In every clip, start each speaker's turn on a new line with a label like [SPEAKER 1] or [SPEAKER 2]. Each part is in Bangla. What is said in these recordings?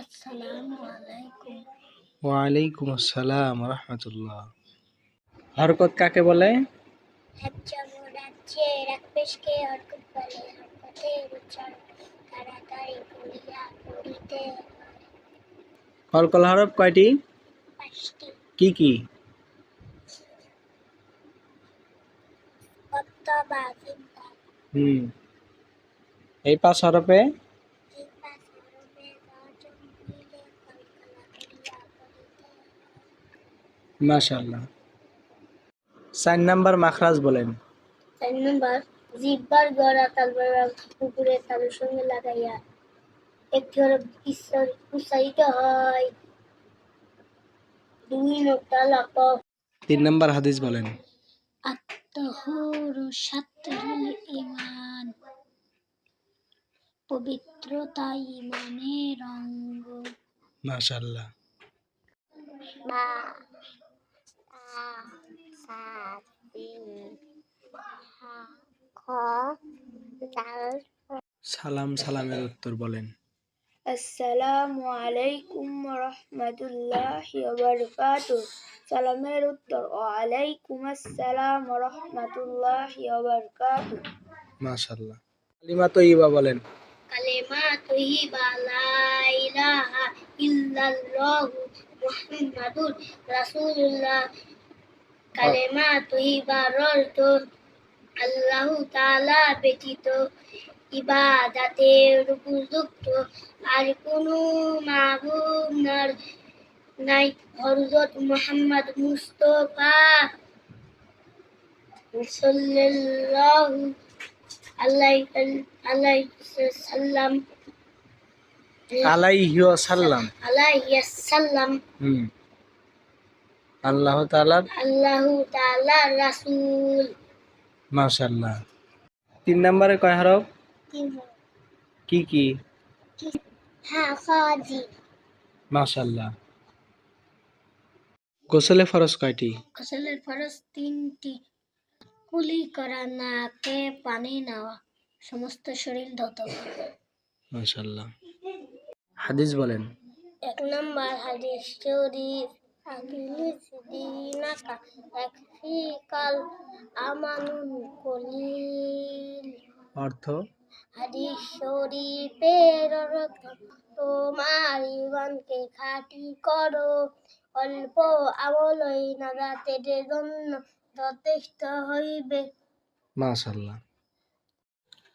[SPEAKER 1] আসসালামু আলাইকুম।
[SPEAKER 2] ওয়ালাইকুম আসসালাম রহমতুল্লাহ। হরকত কাকে বলে?
[SPEAKER 1] হরকত উচ্চারণ তাড়াতাড়ি পড়িতে
[SPEAKER 2] কলকল হরফ কয়টি? কি কি? হুম। এই পাঁচ হরফে
[SPEAKER 1] এই পাঁচ হরফে গঠন হইলে কল্পনা করিয়া পড়িতে
[SPEAKER 2] মাশাল্লাহ চার নাম্বার মাখরাজ বলেন।
[SPEAKER 1] চার নম্বর জিব্বার গড়া তালবার পুকুরে তালুর সঙ্গে লাগাইয়া একটি হরফ ঈশ্বর উচ্চারিত হয়। দুই নোটা লাপ
[SPEAKER 2] তিন নাম্বার হাদিস বলেন।
[SPEAKER 1] আত্মহুর সাত্রুল ইমান পবিত্রতা ইমানের অঙ্গ।
[SPEAKER 2] মাশাল্লাহ
[SPEAKER 1] বা
[SPEAKER 2] সালাম সালামের উত্তর বলেন।
[SPEAKER 3] আসসালামু আলাইকুম রহমতুল্লাহ বারকাতু সালামের উত্তর ওয়ালাইকুম আসসালাম রহমতুল্লাহ বারকাতু
[SPEAKER 2] মাশাল্লাহ কালিমা তৈবা বলেন।
[SPEAKER 1] কালেমা তৈবা লা ইলাহা ইল্লাল্লাহু মুহাম্মাদুর রাসূলুল্লাহ। কালেমা তৈবার অর্থ আল্লাহ তাআলা ব্যতীত ইবাদাতের উপযুক্ত আর কোনো নার নাই। হযরত মুহাম্মদ মুস্তাফা সাল্লাল্লাহু আলাইহি আলাইহি সাল্লাম
[SPEAKER 2] আলাইহি সাল্লাম
[SPEAKER 1] আলাইহি সাল্লাম
[SPEAKER 2] হুম। আল্লাহ তাআলার
[SPEAKER 1] আল্লাহু রাসূল।
[SPEAKER 2] মাশাল্লাহ তিন নম্বরে কয় হরফ? কি কি?
[SPEAKER 1] হ্যাঁ
[SPEAKER 2] গোসলে ফরজ কয়টি?
[SPEAKER 1] গোসলের ফরজ তিনটি। কুলি করা নাকে পানি নেওয়া সমস্ত শরীর ধত
[SPEAKER 2] মাশাল্লাহ হাদিস বলেন।
[SPEAKER 1] এক নম্বর হাদিস শরীফ আকিলিস দিনাকা একফিকাল আমানুল কলিল।
[SPEAKER 2] অর্থ?
[SPEAKER 1] হাদিস শরীফের তোমার ইমানকে খাঁটি করো। অল্প আমলই নাজাতের জন্য যথেষ্ট হইবে।
[SPEAKER 2] মাশাল্লাহ।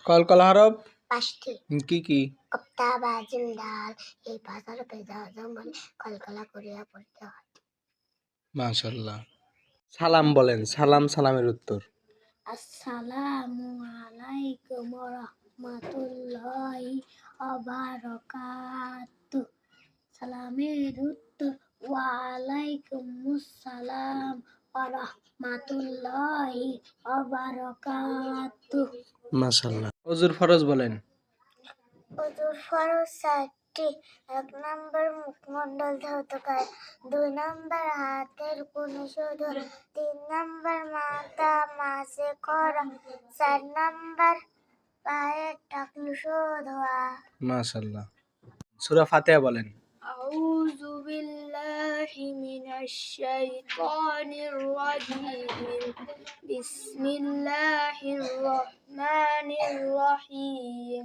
[SPEAKER 2] কলকল হরফ?
[SPEAKER 1] পাঁচটি।
[SPEAKER 2] কি কি?
[SPEAKER 1] কপ্তা বা জিন্দাল এই ভাষার বলে কলকলা করিয়া পড়তে হয়।
[SPEAKER 2] মাশাল্লাহ সালাম বলেন সালাম সালামের উত্তর।
[SPEAKER 1] আসসালামু আলাইকুম রহমতুল্লাহি অবারকাতু সালামের উত্তর ওয়ালাইকুম আসসালাম রহমতুল্লাহি অবারকাতু
[SPEAKER 2] মাশাল্লাহ অজুর ফরজ বলেন।
[SPEAKER 1] ওজুর ফরজ চারটি এক নম্বর মুখমণ্ডল ধৌত করা দুই নম্বর হাতের কুনি শুধু তিন নম্বর মাথা মাসে করা চার নম্বর পায়ের টাকলু ধোয়া
[SPEAKER 2] মাশাল্লাহ সূরা ফাতিহা বলেন
[SPEAKER 3] أعوذ بالله من الشيطان الرجيم بسم الله الرحمن الرحيم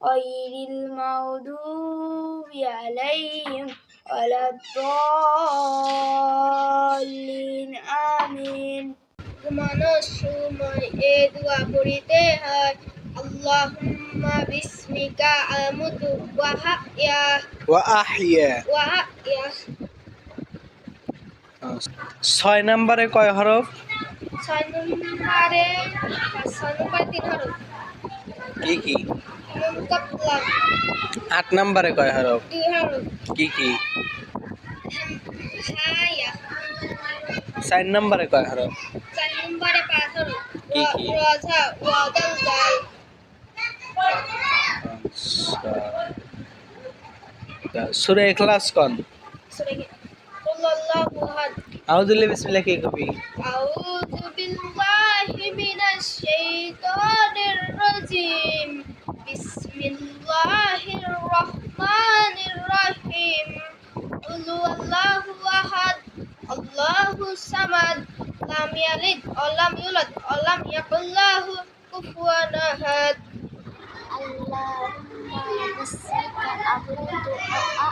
[SPEAKER 3] غير المغضوب عليهم ولا الضالين آمين ঘুমানোর সময় এ দোয়া পড়িতে হয় আল্লাহুম্মা বিসমিকা আমুতু ওয়া হায়া
[SPEAKER 2] ওয়া আহিয়া
[SPEAKER 3] ওয়া হায়া
[SPEAKER 2] ছয় নম্বরে কয় হরফ
[SPEAKER 3] ছয় নম্বরে ছয় নম্বরে তিন হরফ
[SPEAKER 2] কি কি
[SPEAKER 4] নুন কাপলাম
[SPEAKER 2] আট নম্বরে কয় হরফ? কি কি? চার নম্বরে কয় হরফ?
[SPEAKER 4] আচ্ছা।
[SPEAKER 2] সুরে ইখলাস কোন? আউযু বিসমিল্লাহ কি কবি?
[SPEAKER 4] আউযু বিল্লাহি মিনাশ শাইতানির রাজিম। কুলু আল্লাহু আহাদ আল্লাহু সামাদ লাম ইয়ালিদ ওয়ালাম ইউলাদ ওয়ালাম ইয়াকুল লাহু কুফুয়ান আহাদ
[SPEAKER 5] আল্লাহুম্মা বিসমিকা আবুদু আ